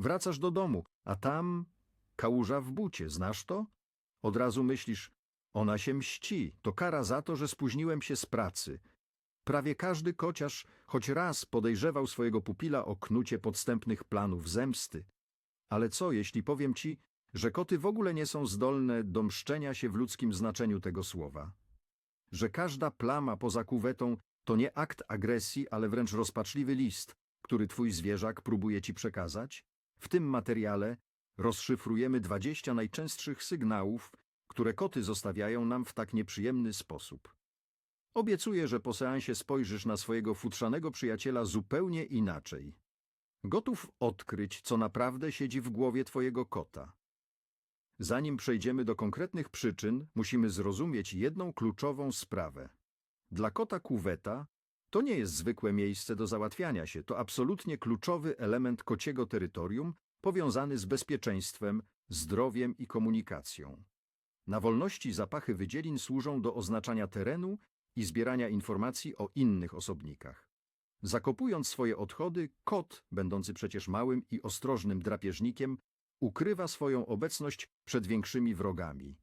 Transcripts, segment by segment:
Wracasz do domu, a tam kałuża w bucie, znasz to? Od razu myślisz, ona się mści, to kara za to, że spóźniłem się z pracy. Prawie każdy kociarz choć raz podejrzewał swojego pupila o knucie podstępnych planów zemsty. Ale co, jeśli powiem ci, że koty w ogóle nie są zdolne do mszczenia się w ludzkim znaczeniu tego słowa? Że każda plama poza kuwetą to nie akt agresji, ale wręcz rozpaczliwy list, który twój zwierzak próbuje ci przekazać? W tym materiale rozszyfrujemy 20 najczęstszych sygnałów, które koty zostawiają nam w tak nieprzyjemny sposób. Obiecuję, że po seansie spojrzysz na swojego futrzanego przyjaciela zupełnie inaczej. Gotów odkryć, co naprawdę siedzi w głowie twojego kota. Zanim przejdziemy do konkretnych przyczyn, musimy zrozumieć jedną kluczową sprawę. Dla kota kuweta to nie jest zwykłe miejsce do załatwiania się, to absolutnie kluczowy element kociego terytorium powiązany z bezpieczeństwem, zdrowiem i komunikacją. Na wolności zapachy wydzielin służą do oznaczania terenu i zbierania informacji o innych osobnikach. Zakopując swoje odchody, kot, będący przecież małym i ostrożnym drapieżnikiem, ukrywa swoją obecność przed większymi wrogami.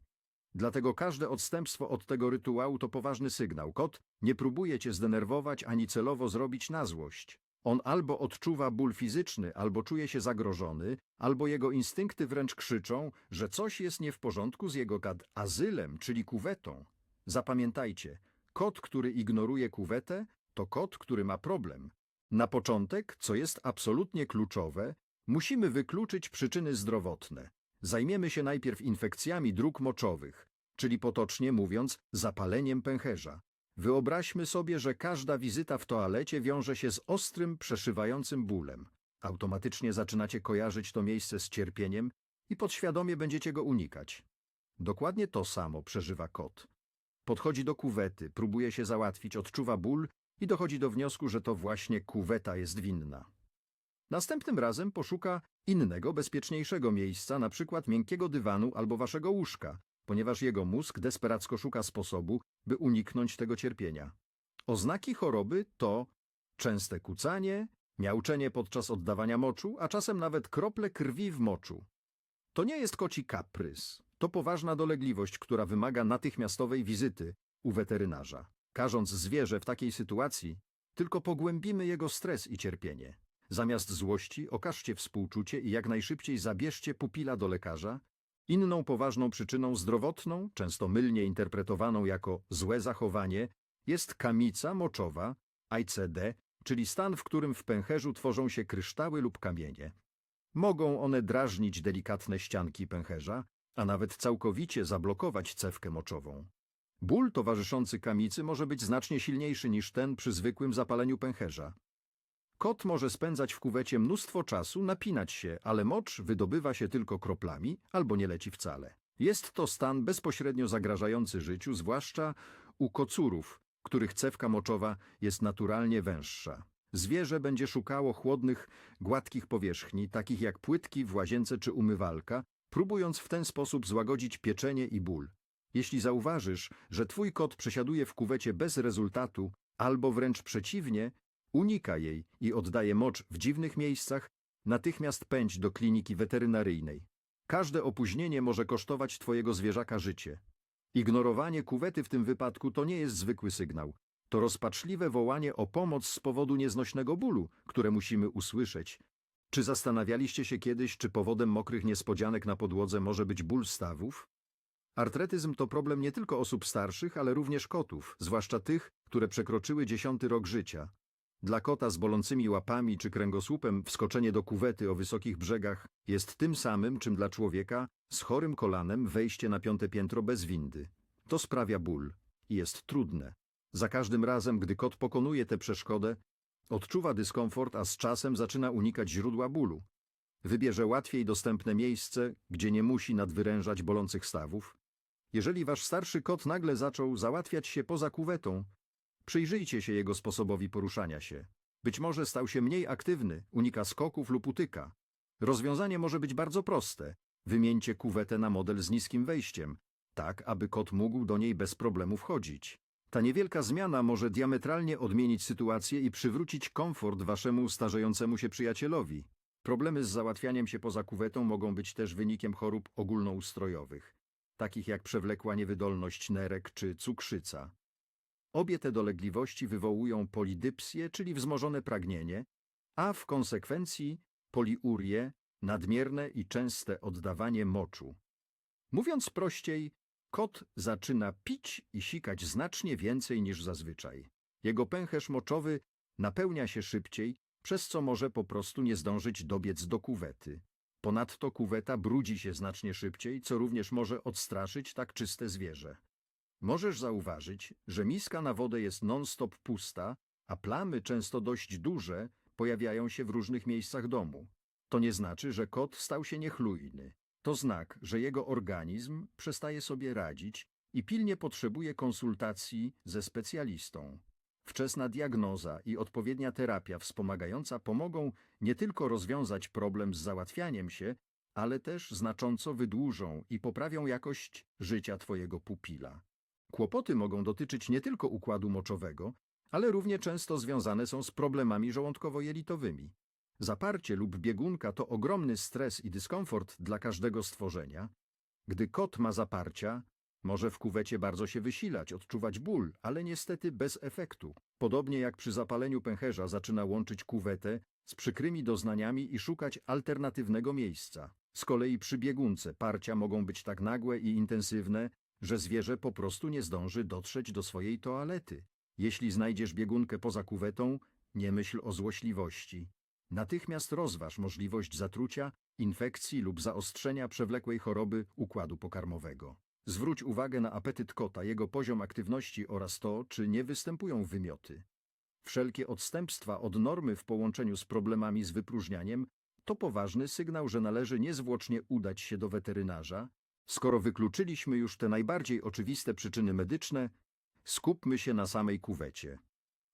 Dlatego każde odstępstwo od tego rytuału to poważny sygnał. Kot nie próbuje cię zdenerwować ani celowo zrobić na złość. On albo odczuwa ból fizyczny, albo czuje się zagrożony, albo jego instynkty wręcz krzyczą, że coś jest nie w porządku z jego gad azylem, czyli kuwetą. Zapamiętajcie, kot, który ignoruje kuwetę, to kot, który ma problem. Na początek, co jest absolutnie kluczowe, musimy wykluczyć przyczyny zdrowotne. Zajmiemy się najpierw infekcjami dróg moczowych, czyli potocznie mówiąc zapaleniem pęcherza. Wyobraźmy sobie, że każda wizyta w toalecie wiąże się z ostrym, przeszywającym bólem. Automatycznie zaczynacie kojarzyć to miejsce z cierpieniem i podświadomie będziecie go unikać. Dokładnie to samo przeżywa kot. Podchodzi do kuwety, próbuje się załatwić, odczuwa ból i dochodzi do wniosku, że to właśnie kuweta jest winna. Następnym razem poszuka innego, bezpieczniejszego miejsca, na przykład miękkiego dywanu albo waszego łóżka, ponieważ jego mózg desperacko szuka sposobu, by uniknąć tego cierpienia. Oznaki choroby to częste kucanie, miauczenie podczas oddawania moczu, a czasem nawet krople krwi w moczu. To nie jest koci kaprys. To poważna dolegliwość, która wymaga natychmiastowej wizyty u weterynarza. Karząc zwierzę w takiej sytuacji, tylko pogłębimy jego stres i cierpienie. Zamiast złości okażcie współczucie i jak najszybciej zabierzcie pupila do lekarza. Inną poważną przyczyną zdrowotną, często mylnie interpretowaną jako złe zachowanie, jest kamica moczowa, ICD, czyli stan, w którym w pęcherzu tworzą się kryształy lub kamienie. Mogą one drażnić delikatne ścianki pęcherza, a nawet całkowicie zablokować cewkę moczową. Ból towarzyszący kamicy może być znacznie silniejszy niż ten przy zwykłym zapaleniu pęcherza. Kot może spędzać w kuwecie mnóstwo czasu, napinać się, ale mocz wydobywa się tylko kroplami albo nie leci wcale. Jest to stan bezpośrednio zagrażający życiu, zwłaszcza u kocurów, których cewka moczowa jest naturalnie węższa. Zwierzę będzie szukało chłodnych, gładkich powierzchni, takich jak płytki w łazience czy umywalka, próbując w ten sposób złagodzić pieczenie i ból. Jeśli zauważysz, że twój kot przesiaduje w kuwecie bez rezultatu, albo wręcz przeciwnie, unika jej i oddaje mocz w dziwnych miejscach, natychmiast pędź do kliniki weterynaryjnej. Każde opóźnienie może kosztować twojego zwierzaka życie. Ignorowanie kuwety w tym wypadku to nie jest zwykły sygnał. To rozpaczliwe wołanie o pomoc z powodu nieznośnego bólu, które musimy usłyszeć. Czy zastanawialiście się kiedyś, czy powodem mokrych niespodzianek na podłodze może być ból stawów? Artretyzm to problem nie tylko osób starszych, ale również kotów, zwłaszcza tych, które przekroczyły dziesiąty rok życia. Dla kota z bolącymi łapami czy kręgosłupem wskoczenie do kuwety o wysokich brzegach jest tym samym, czym dla człowieka z chorym kolanem wejście na piąte piętro bez windy. To sprawia ból i jest trudne. Za każdym razem, gdy kot pokonuje tę przeszkodę, odczuwa dyskomfort, a z czasem zaczyna unikać źródła bólu. Wybierze łatwiej dostępne miejsce, gdzie nie musi nadwyrężać bolących stawów. Jeżeli wasz starszy kot nagle zaczął załatwiać się poza kuwetą, przyjrzyjcie się jego sposobowi poruszania się. Być może stał się mniej aktywny, unika skoków lub utyka. Rozwiązanie może być bardzo proste. Wymieńcie kuwetę na model z niskim wejściem, tak aby kot mógł do niej bez problemu wchodzić. Ta niewielka zmiana może diametralnie odmienić sytuację i przywrócić komfort waszemu starzejącemu się przyjacielowi. Problemy z załatwianiem się poza kuwetą mogą być też wynikiem chorób ogólnoustrojowych, takich jak przewlekła niewydolność nerek czy cukrzyca. Obie te dolegliwości wywołują polidypsję, czyli wzmożone pragnienie, a w konsekwencji poliurię, nadmierne i częste oddawanie moczu. Mówiąc prościej, kot zaczyna pić i sikać znacznie więcej niż zazwyczaj. Jego pęcherz moczowy napełnia się szybciej, przez co może po prostu nie zdążyć dobiec do kuwety. Ponadto kuweta brudzi się znacznie szybciej, co również może odstraszyć tak czyste zwierzę. Możesz zauważyć, że miska na wodę jest non-stop pusta, a plamy, często dość duże, pojawiają się w różnych miejscach domu. To nie znaczy, że kot stał się niechlujny. To znak, że jego organizm przestaje sobie radzić i pilnie potrzebuje konsultacji ze specjalistą. Wczesna diagnoza i odpowiednia terapia wspomagająca pomogą nie tylko rozwiązać problem z załatwianiem się, ale też znacząco wydłużą i poprawią jakość życia Twojego pupila. Kłopoty mogą dotyczyć nie tylko układu moczowego, ale równie często związane są z problemami żołądkowo-jelitowymi. Zaparcie lub biegunka to ogromny stres i dyskomfort dla każdego stworzenia. Gdy kot ma zaparcia, może w kuwecie bardzo się wysilać, odczuwać ból, ale niestety bez efektu. Podobnie jak przy zapaleniu pęcherza zaczyna łączyć kuwetę z przykrymi doznaniami i szukać alternatywnego miejsca. Z kolei przy biegunce parcia mogą być tak nagłe i intensywne, że zwierzę po prostu nie zdąży dotrzeć do swojej toalety. Jeśli znajdziesz biegunkę poza kuwetą, nie myśl o złośliwości. Natychmiast rozważ możliwość zatrucia, infekcji lub zaostrzenia przewlekłej choroby układu pokarmowego. Zwróć uwagę na apetyt kota, jego poziom aktywności oraz to, czy nie występują wymioty. Wszelkie odstępstwa od normy w połączeniu z problemami z wypróżnianiem to poważny sygnał, że należy niezwłocznie udać się do weterynarza. Skoro wykluczyliśmy już te najbardziej oczywiste przyczyny medyczne, skupmy się na samej kuwecie.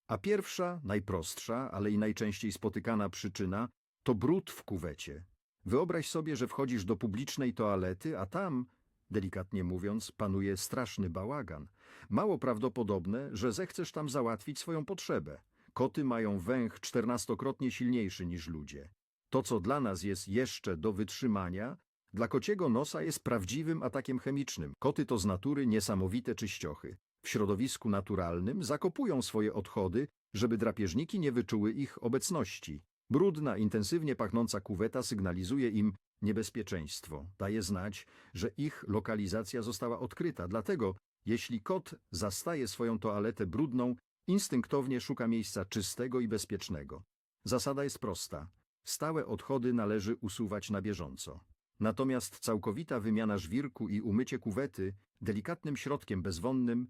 A pierwsza, najprostsza, ale i najczęściej spotykana przyczyna to brud w kuwecie. Wyobraź sobie, że wchodzisz do publicznej toalety, a tam, delikatnie mówiąc, panuje straszny bałagan. Mało prawdopodobne, że zechcesz tam załatwić swoją potrzebę. Koty mają węch czternastokrotnie silniejszy niż ludzie. To, co dla nas jest jeszcze do wytrzymania, dla kociego nosa jest prawdziwym atakiem chemicznym. Koty to z natury niesamowite czyściochy. W środowisku naturalnym zakopują swoje odchody, żeby drapieżniki nie wyczuły ich obecności. Brudna, intensywnie pachnąca kuweta sygnalizuje im niebezpieczeństwo. Daje znać, że ich lokalizacja została odkryta. Dlatego, jeśli kot zastaje swoją toaletę brudną, instynktownie szuka miejsca czystego i bezpiecznego. Zasada jest prosta. Stałe odchody należy usuwać na bieżąco. Natomiast całkowita wymiana żwirku i umycie kuwety delikatnym środkiem bezwonnym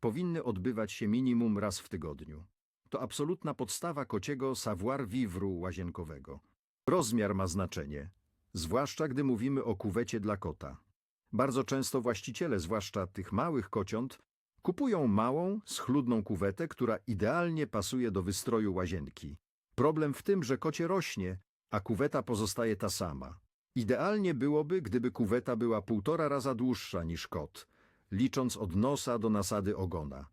powinny odbywać się minimum raz w tygodniu. To absolutna podstawa kociego savoir-vivre łazienkowego. Rozmiar ma znaczenie, zwłaszcza gdy mówimy o kuwecie dla kota. Bardzo często właściciele, zwłaszcza tych małych kociąt, kupują małą, schludną kuwetę, która idealnie pasuje do wystroju łazienki. Problem w tym, że kocie rośnie, a kuweta pozostaje ta sama. Idealnie byłoby, gdyby kuweta była półtora raza dłuższa niż kot, licząc od nosa do nasady ogona.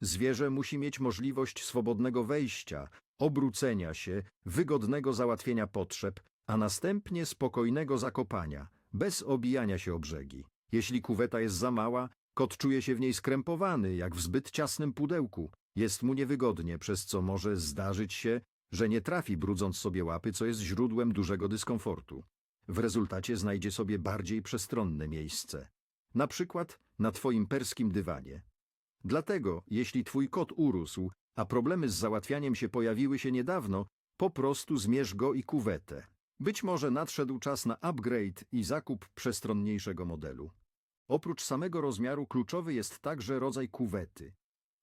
Zwierzę musi mieć możliwość swobodnego wejścia, obrócenia się, wygodnego załatwienia potrzeb, a następnie spokojnego zakopania, bez obijania się o brzegi. Jeśli kuweta jest za mała, kot czuje się w niej skrępowany, jak w zbyt ciasnym pudełku. Jest mu niewygodnie, przez co może zdarzyć się, że nie trafi brudząc sobie łapy, co jest źródłem dużego dyskomfortu. W rezultacie znajdzie sobie bardziej przestronne miejsce. Na przykład na twoim perskim dywanie. Dlatego, jeśli twój kot urósł, a problemy z załatwianiem się pojawiły się niedawno, po prostu zmierz go i kuwetę. Być może nadszedł czas na upgrade i zakup przestronniejszego modelu. Oprócz samego rozmiaru kluczowy jest także rodzaj kuwety.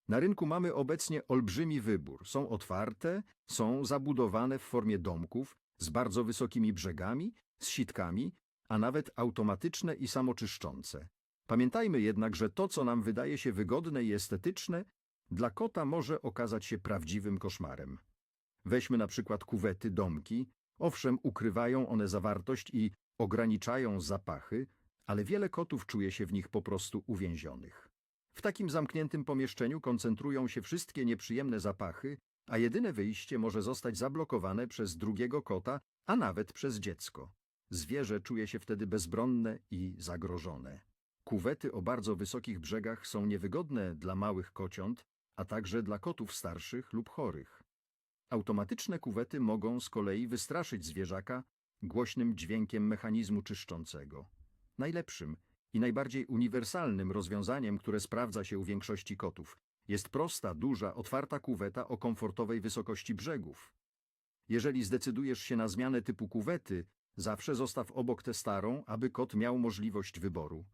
Na rynku mamy obecnie olbrzymi wybór. Są otwarte, są zabudowane w formie domków z bardzo wysokimi brzegami, z sitkami, a nawet automatyczne i samoczyszczące. Pamiętajmy jednak, że to, co nam wydaje się wygodne i estetyczne, dla kota może okazać się prawdziwym koszmarem. Weźmy na przykład kuwety, domki. Owszem, ukrywają one zawartość i ograniczają zapachy, ale wiele kotów czuje się w nich po prostu uwięzionych. W takim zamkniętym pomieszczeniu koncentrują się wszystkie nieprzyjemne zapachy, a jedyne wyjście może zostać zablokowane przez drugiego kota, a nawet przez dziecko. Zwierzę czuje się wtedy bezbronne i zagrożone. Kuwety o bardzo wysokich brzegach są niewygodne dla małych kociąt, a także dla kotów starszych lub chorych. Automatyczne kuwety mogą z kolei wystraszyć zwierzaka głośnym dźwiękiem mechanizmu czyszczącego. Najlepszym i najbardziej uniwersalnym rozwiązaniem, które sprawdza się u większości kotów, jest prosta, duża, otwarta kuweta o komfortowej wysokości brzegów. Jeżeli zdecydujesz się na zmianę typu kuwety, zawsze zostaw obok tę starą, aby kot miał możliwość wyboru.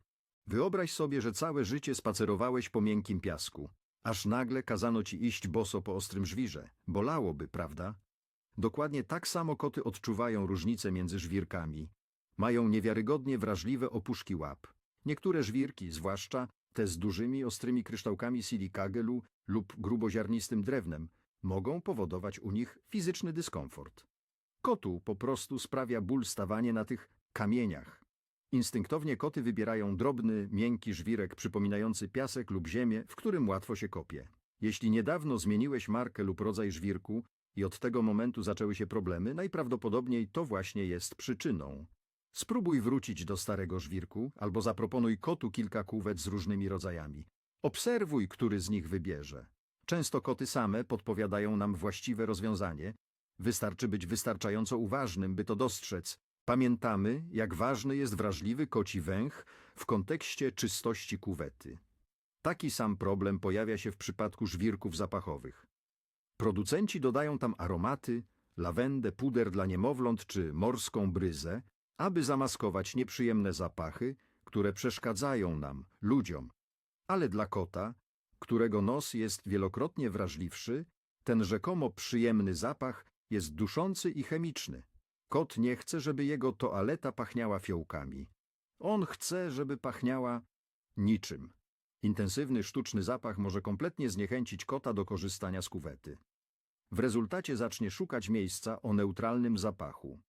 Wyobraź sobie, że całe życie spacerowałeś po miękkim piasku, aż nagle kazano ci iść boso po ostrym żwirze. Bolałoby, prawda? Dokładnie tak samo koty odczuwają różnicę między żwirkami. Mają niewiarygodnie wrażliwe opuszki łap. Niektóre żwirki, zwłaszcza te z dużymi, ostrymi kryształkami silikagelu lub gruboziarnistym drewnem, mogą powodować u nich fizyczny dyskomfort. Kotu po prostu sprawia ból stawanie na tych kamieniach. Instynktownie koty wybierają drobny, miękki żwirek przypominający piasek lub ziemię, w którym łatwo się kopie. Jeśli niedawno zmieniłeś markę lub rodzaj żwirku i od tego momentu zaczęły się problemy, najprawdopodobniej to właśnie jest przyczyną. Spróbuj wrócić do starego żwirku albo zaproponuj kotu kilka kółwet z różnymi rodzajami. Obserwuj, który z nich wybierze. Często koty same podpowiadają nam właściwe rozwiązanie. Wystarczy być wystarczająco uważnym, by to dostrzec. Pamiętamy, jak ważny jest wrażliwy koci węch w kontekście czystości kuwety. Taki sam problem pojawia się w przypadku żwirków zapachowych. Producenci dodają tam aromaty, lawendę, puder dla niemowląt czy morską bryzę, aby zamaskować nieprzyjemne zapachy, które przeszkadzają nam, ludziom. Ale dla kota, którego nos jest wielokrotnie wrażliwszy, ten rzekomo przyjemny zapach jest duszący i chemiczny. Kot nie chce, żeby jego toaleta pachniała fiołkami. On chce, żeby pachniała niczym. Intensywny sztuczny zapach może kompletnie zniechęcić kota do korzystania z kuwety. W rezultacie zacznie szukać miejsca o neutralnym zapachu.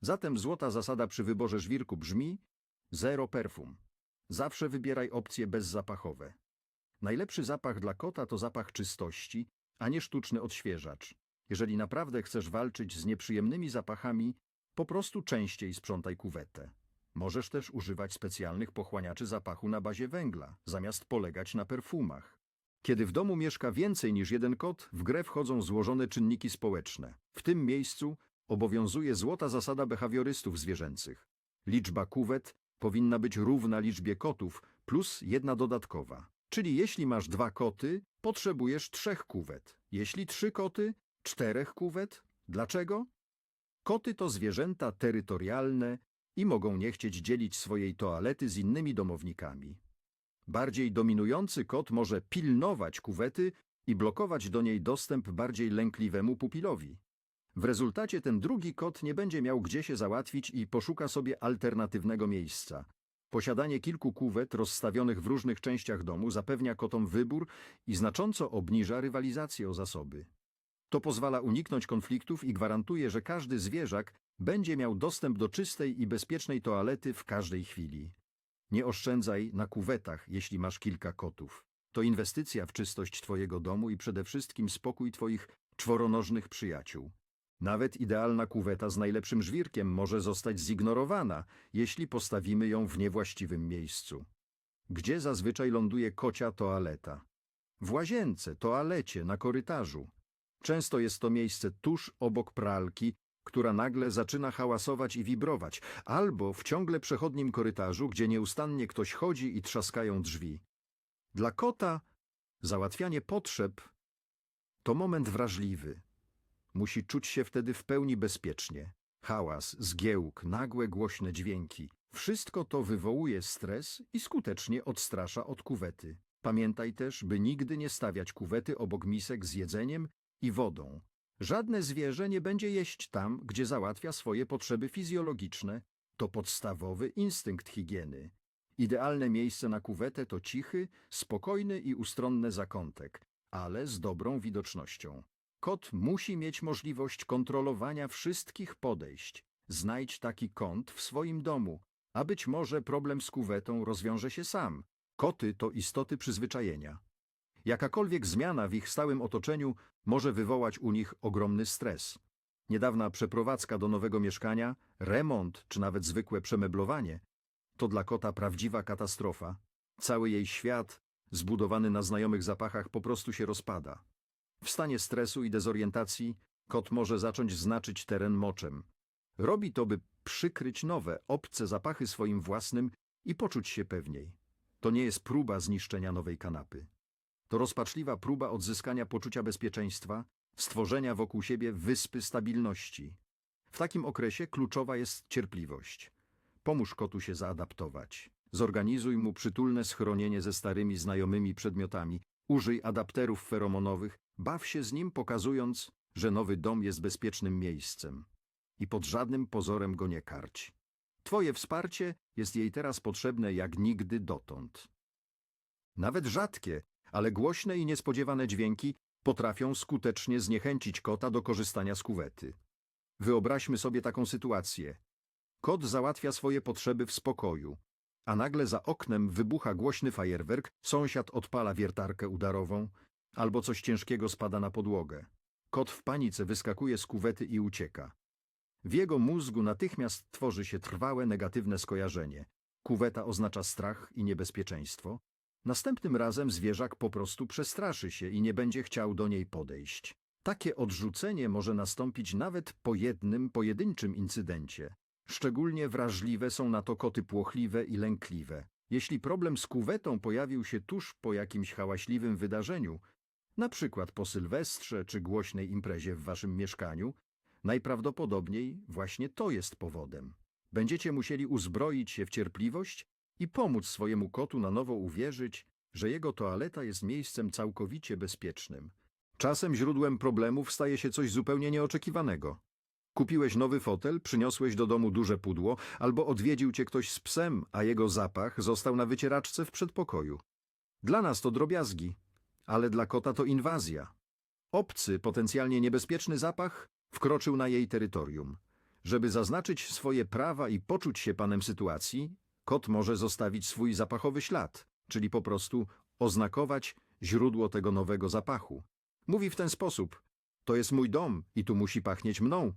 Zatem złota zasada przy wyborze żwirku brzmi zero perfum. Zawsze wybieraj opcje bezzapachowe. Najlepszy zapach dla kota to zapach czystości, a nie sztuczny odświeżacz. Jeżeli naprawdę chcesz walczyć z nieprzyjemnymi zapachami, po prostu częściej sprzątaj kuwetę. Możesz też używać specjalnych pochłaniaczy zapachu na bazie węgla, zamiast polegać na perfumach. Kiedy w domu mieszka więcej niż jeden kot, w grę wchodzą złożone czynniki społeczne. W tym miejscu obowiązuje złota zasada behawiorystów zwierzęcych. Liczba kuwet powinna być równa liczbie kotów plus jedna dodatkowa. Czyli jeśli masz dwa koty, potrzebujesz trzech kuwet. Jeśli trzy koty, czterech kuwet. Dlaczego? Koty to zwierzęta terytorialne i mogą nie chcieć dzielić swojej toalety z innymi domownikami. Bardziej dominujący kot może pilnować kuwety i blokować do niej dostęp bardziej lękliwemu pupilowi. W rezultacie ten drugi kot nie będzie miał gdzie się załatwić i poszuka sobie alternatywnego miejsca. Posiadanie kilku kuwet rozstawionych w różnych częściach domu zapewnia kotom wybór i znacząco obniża rywalizację o zasoby. To pozwala uniknąć konfliktów i gwarantuje, że każdy zwierzak będzie miał dostęp do czystej i bezpiecznej toalety w każdej chwili. Nie oszczędzaj na kuwetach, jeśli masz kilka kotów. To inwestycja w czystość Twojego domu i przede wszystkim spokój Twoich czworonożnych przyjaciół. Nawet idealna kuweta z najlepszym żwirkiem może zostać zignorowana, jeśli postawimy ją w niewłaściwym miejscu. Gdzie zazwyczaj ląduje kocia toaleta? W łazience, toalecie, na korytarzu. Często jest to miejsce tuż obok pralki, która nagle zaczyna hałasować i wibrować, albo w ciągle przechodnim korytarzu, gdzie nieustannie ktoś chodzi i trzaskają drzwi. Dla kota załatwianie potrzeb to moment wrażliwy. Musi czuć się wtedy w pełni bezpiecznie. Hałas, zgiełk, nagłe głośne dźwięki. Wszystko to wywołuje stres i skutecznie odstrasza od kuwety. Pamiętaj też, by nigdy nie stawiać kuwety obok misek z jedzeniem i wodą. Żadne zwierzę nie będzie jeść tam, gdzie załatwia swoje potrzeby fizjologiczne. To podstawowy instynkt higieny. Idealne miejsce na kuwetę to cichy, spokojny i ustronny zakątek, ale z dobrą widocznością. Kot musi mieć możliwość kontrolowania wszystkich podejść. Znajdź taki kąt w swoim domu, a być może problem z kuwetą rozwiąże się sam. Koty to istoty przyzwyczajenia. Jakakolwiek zmiana w ich stałym otoczeniu może wywołać u nich ogromny stres. Niedawna przeprowadzka do nowego mieszkania, remont czy nawet zwykłe przemeblowanie to dla kota prawdziwa katastrofa. Cały jej świat, zbudowany na znajomych zapachach, po prostu się rozpada. W stanie stresu i dezorientacji kot może zacząć znaczyć teren moczem. Robi to, by przykryć nowe, obce zapachy swoim własnym i poczuć się pewniej. To nie jest próba zniszczenia nowej kanapy. To rozpaczliwa próba odzyskania poczucia bezpieczeństwa, stworzenia wokół siebie wyspy stabilności. W takim okresie kluczowa jest cierpliwość. Pomóż kotu się zaadaptować. Zorganizuj mu przytulne schronienie ze starymi znajomymi przedmiotami. Użyj adapterów feromonowych. Baw się z nim, pokazując, że nowy dom jest bezpiecznym miejscem. I pod żadnym pozorem go nie karć. Twoje wsparcie jest jej teraz potrzebne jak nigdy dotąd. Nawet rzadkie, ale głośne i niespodziewane dźwięki potrafią skutecznie zniechęcić kota do korzystania z kuwety. Wyobraźmy sobie taką sytuację. Kot załatwia swoje potrzeby w spokoju, a nagle za oknem wybucha głośny fajerwerk, sąsiad odpala wiertarkę udarową, albo coś ciężkiego spada na podłogę. Kot w panice wyskakuje z kuwety i ucieka. W jego mózgu natychmiast tworzy się trwałe negatywne skojarzenie. Kuweta oznacza strach i niebezpieczeństwo. Następnym razem zwierzak po prostu przestraszy się i nie będzie chciał do niej podejść. Takie odrzucenie może nastąpić nawet po jednym, pojedynczym incydencie. Szczególnie wrażliwe są na to koty płochliwe i lękliwe. Jeśli problem z kuwetą pojawił się tuż po jakimś hałaśliwym wydarzeniu, na przykład po sylwestrze czy głośnej imprezie w waszym mieszkaniu, najprawdopodobniej właśnie to jest powodem. Będziecie musieli uzbroić się w cierpliwość i pomóc swojemu kotu na nowo uwierzyć, że jego toaleta jest miejscem całkowicie bezpiecznym. Czasem źródłem problemów staje się coś zupełnie nieoczekiwanego. Kupiłeś nowy fotel, przyniosłeś do domu duże pudło, albo odwiedził cię ktoś z psem, a jego zapach został na wycieraczce w przedpokoju. Dla nas to drobiazgi, ale dla kota to inwazja. Obcy, potencjalnie niebezpieczny zapach wkroczył na jej terytorium. Żeby zaznaczyć swoje prawa i poczuć się panem sytuacji, kot może zostawić swój zapachowy ślad, czyli po prostu oznakować źródło tego nowego zapachu. Mówi w ten sposób: To jest mój dom i tu musi pachnieć mną.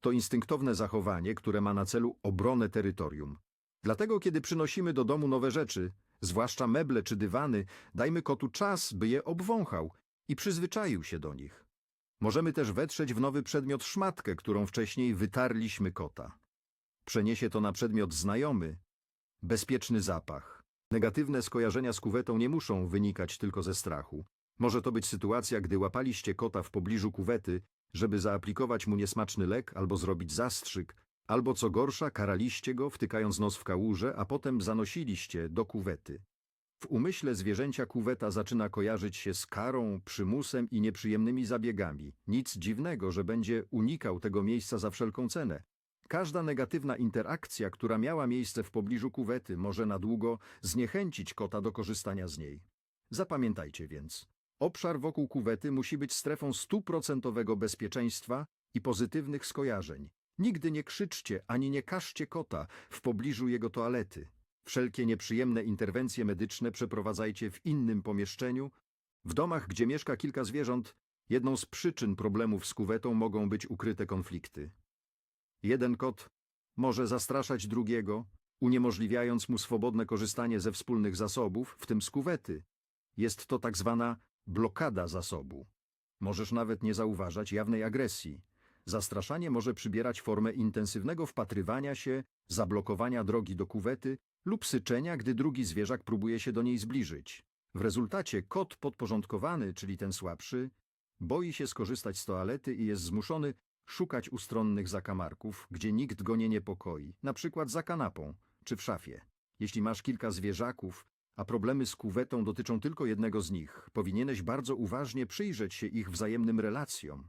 To instynktowne zachowanie, które ma na celu obronę terytorium. Dlatego, kiedy przynosimy do domu nowe rzeczy, zwłaszcza meble czy dywany, dajmy kotu czas, by je obwąchał i przyzwyczaił się do nich. Możemy też wetrzeć w nowy przedmiot szmatkę, którą wcześniej wytarliśmy kota. Przeniesie to na przedmiot znajomy, bezpieczny zapach. Negatywne skojarzenia z kuwetą nie muszą wynikać tylko ze strachu. Może to być sytuacja, gdy łapaliście kota w pobliżu kuwety, żeby zaaplikować mu niesmaczny lek albo zrobić zastrzyk, albo co gorsza, karaliście go, wtykając nos w kałużę, a potem zanosiliście do kuwety. W umyśle zwierzęcia kuweta zaczyna kojarzyć się z karą, przymusem i nieprzyjemnymi zabiegami. Nic dziwnego, że będzie unikał tego miejsca za wszelką cenę. Każda negatywna interakcja, która miała miejsce w pobliżu kuwety, może na długo zniechęcić kota do korzystania z niej. Zapamiętajcie więc, obszar wokół kuwety musi być strefą stuprocentowego bezpieczeństwa i pozytywnych skojarzeń. Nigdy nie krzyczcie ani nie każcie kota w pobliżu jego toalety. Wszelkie nieprzyjemne interwencje medyczne przeprowadzajcie w innym pomieszczeniu. W domach, gdzie mieszka kilka zwierząt, jedną z przyczyn problemów z kuwetą mogą być ukryte konflikty. Jeden kot może zastraszać drugiego, uniemożliwiając mu swobodne korzystanie ze wspólnych zasobów, w tym z kuwety. Jest to tak zwana blokada zasobu. Możesz nawet nie zauważać jawnej agresji. Zastraszanie może przybierać formę intensywnego wpatrywania się, zablokowania drogi do kuwety lub syczenia, gdy drugi zwierzak próbuje się do niej zbliżyć. W rezultacie kot podporządkowany, czyli ten słabszy, boi się skorzystać z toalety i jest zmuszony szukać ustronnych zakamarków, gdzie nikt go nie niepokoi, na przykład za kanapą czy w szafie. Jeśli masz kilka zwierzaków, a problemy z kuwetą dotyczą tylko jednego z nich, powinieneś bardzo uważnie przyjrzeć się ich wzajemnym relacjom.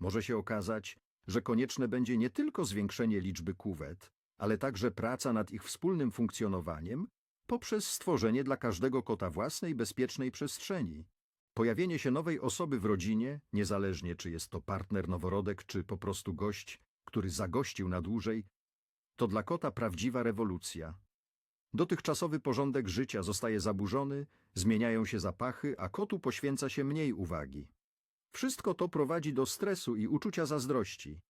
Może się okazać, że konieczne będzie nie tylko zwiększenie liczby kuwet, ale także praca nad ich wspólnym funkcjonowaniem poprzez stworzenie dla każdego kota własnej bezpiecznej przestrzeni. Pojawienie się nowej osoby w rodzinie, niezależnie czy jest to partner noworodek, czy po prostu gość, który zagościł na dłużej, to dla kota prawdziwa rewolucja. Dotychczasowy porządek życia zostaje zaburzony, zmieniają się zapachy, a kotu poświęca się mniej uwagi. Wszystko to prowadzi do stresu i uczucia zazdrości.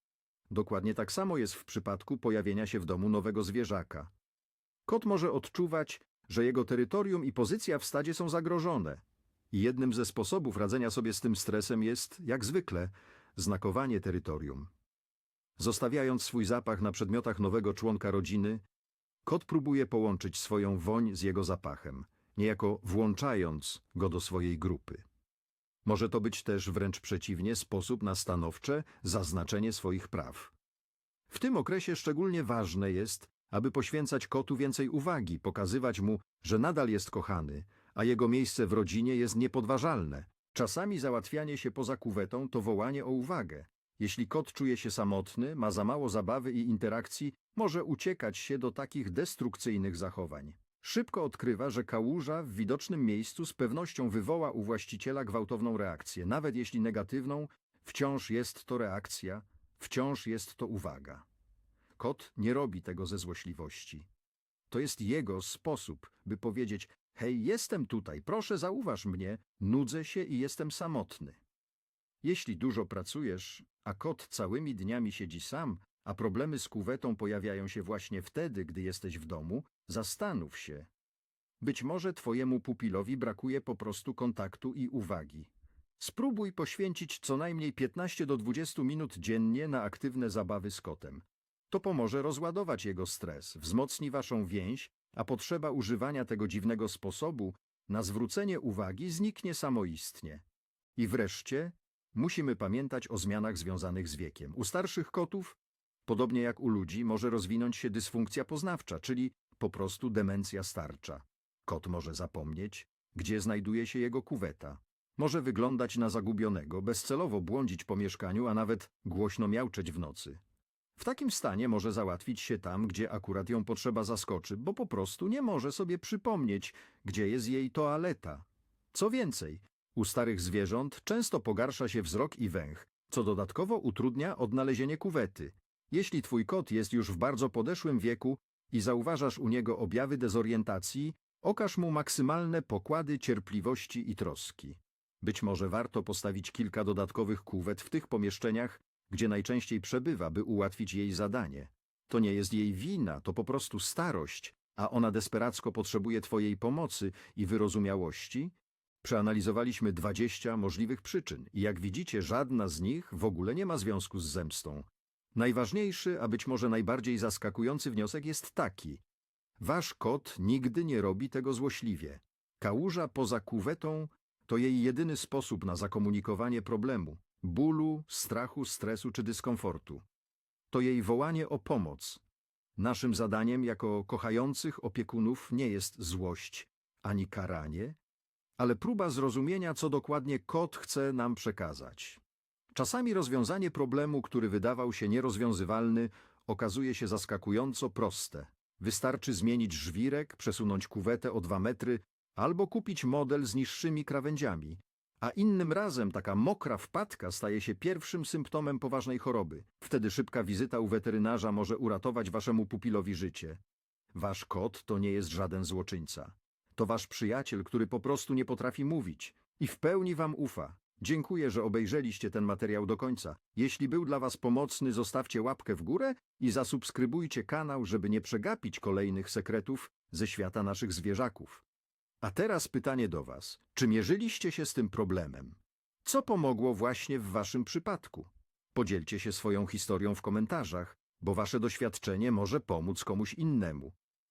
Dokładnie tak samo jest w przypadku pojawienia się w domu nowego zwierzaka. Kot może odczuwać, że jego terytorium i pozycja w stadzie są zagrożone. I jednym ze sposobów radzenia sobie z tym stresem jest, jak zwykle, znakowanie terytorium. Zostawiając swój zapach na przedmiotach nowego członka rodziny, kot próbuje połączyć swoją woń z jego zapachem, niejako włączając go do swojej grupy. Może to być też wręcz przeciwnie sposób na stanowcze zaznaczenie swoich praw. W tym okresie szczególnie ważne jest, aby poświęcać kotu więcej uwagi, pokazywać mu, że nadal jest kochany, a jego miejsce w rodzinie jest niepodważalne. Czasami załatwianie się poza kuwetą to wołanie o uwagę. Jeśli kot czuje się samotny, ma za mało zabawy i interakcji, może uciekać się do takich destrukcyjnych zachowań. Szybko odkrywa, że kałuża w widocznym miejscu z pewnością wywoła u właściciela gwałtowną reakcję. Nawet jeśli negatywną, wciąż jest to reakcja, wciąż jest to uwaga. Kot nie robi tego ze złośliwości. To jest jego sposób, by powiedzieć: Hej, jestem tutaj, proszę zauważ mnie, nudzę się i jestem samotny. Jeśli dużo pracujesz, a kot całymi dniami siedzi sam, a problemy z kuwetą pojawiają się właśnie wtedy, gdy jesteś w domu, zastanów się. Być może twojemu pupilowi brakuje po prostu kontaktu i uwagi. Spróbuj poświęcić co najmniej 15 do 20 minut dziennie na aktywne zabawy z kotem. To pomoże rozładować jego stres, wzmocni waszą więź, a potrzeba używania tego dziwnego sposobu na zwrócenie uwagi zniknie samoistnie. I wreszcie musimy pamiętać o zmianach związanych z wiekiem. U starszych kotów, podobnie jak u ludzi, może rozwinąć się dysfunkcja poznawcza, czyli po prostu demencja starcza. Kot może zapomnieć, gdzie znajduje się jego kuweta. Może wyglądać na zagubionego, bezcelowo błądzić po mieszkaniu, a nawet głośno miauczeć w nocy. W takim stanie może załatwić się tam, gdzie akurat ją potrzeba zaskoczy, bo po prostu nie może sobie przypomnieć, gdzie jest jej toaleta. Co więcej, u starych zwierząt często pogarsza się wzrok i węch, co dodatkowo utrudnia odnalezienie kuwety. Jeśli twój kot jest już w bardzo podeszłym wieku i zauważasz u niego objawy dezorientacji, okaż mu maksymalne pokłady cierpliwości i troski. Być może warto postawić kilka dodatkowych kuwet w tych pomieszczeniach, gdzie najczęściej przebywa, by ułatwić jej zadanie. To nie jest jej wina, to po prostu starość, a ona desperacko potrzebuje Twojej pomocy i wyrozumiałości. Przeanalizowaliśmy 20 możliwych przyczyn i jak widzicie, żadna z nich w ogóle nie ma związku z zemstą. Najważniejszy, a być może najbardziej zaskakujący wniosek jest taki. Wasz kot nigdy nie robi tego złośliwie. Kałuża poza kuwetą to jej jedyny sposób na zakomunikowanie problemu bólu, strachu, stresu czy dyskomfortu. To jej wołanie o pomoc. Naszym zadaniem jako kochających opiekunów nie jest złość ani karanie, ale próba zrozumienia, co dokładnie kot chce nam przekazać. Czasami rozwiązanie problemu, który wydawał się nierozwiązywalny, okazuje się zaskakująco proste. Wystarczy zmienić żwirek, przesunąć kuwetę o dwa metry albo kupić model z niższymi krawędziami, a innym razem taka mokra wpadka staje się pierwszym symptomem poważnej choroby. Wtedy szybka wizyta u weterynarza może uratować waszemu pupilowi życie. Wasz kot to nie jest żaden złoczyńca. To wasz przyjaciel, który po prostu nie potrafi mówić i w pełni wam ufa. Dziękuję, że obejrzeliście ten materiał do końca. Jeśli był dla was pomocny, zostawcie łapkę w górę i zasubskrybujcie kanał, żeby nie przegapić kolejnych sekretów ze świata naszych zwierzaków. A teraz pytanie do Was. Czy mierzyliście się z tym problemem? Co pomogło właśnie w Waszym przypadku? Podzielcie się swoją historią w komentarzach, bo Wasze doświadczenie może pomóc komuś innemu.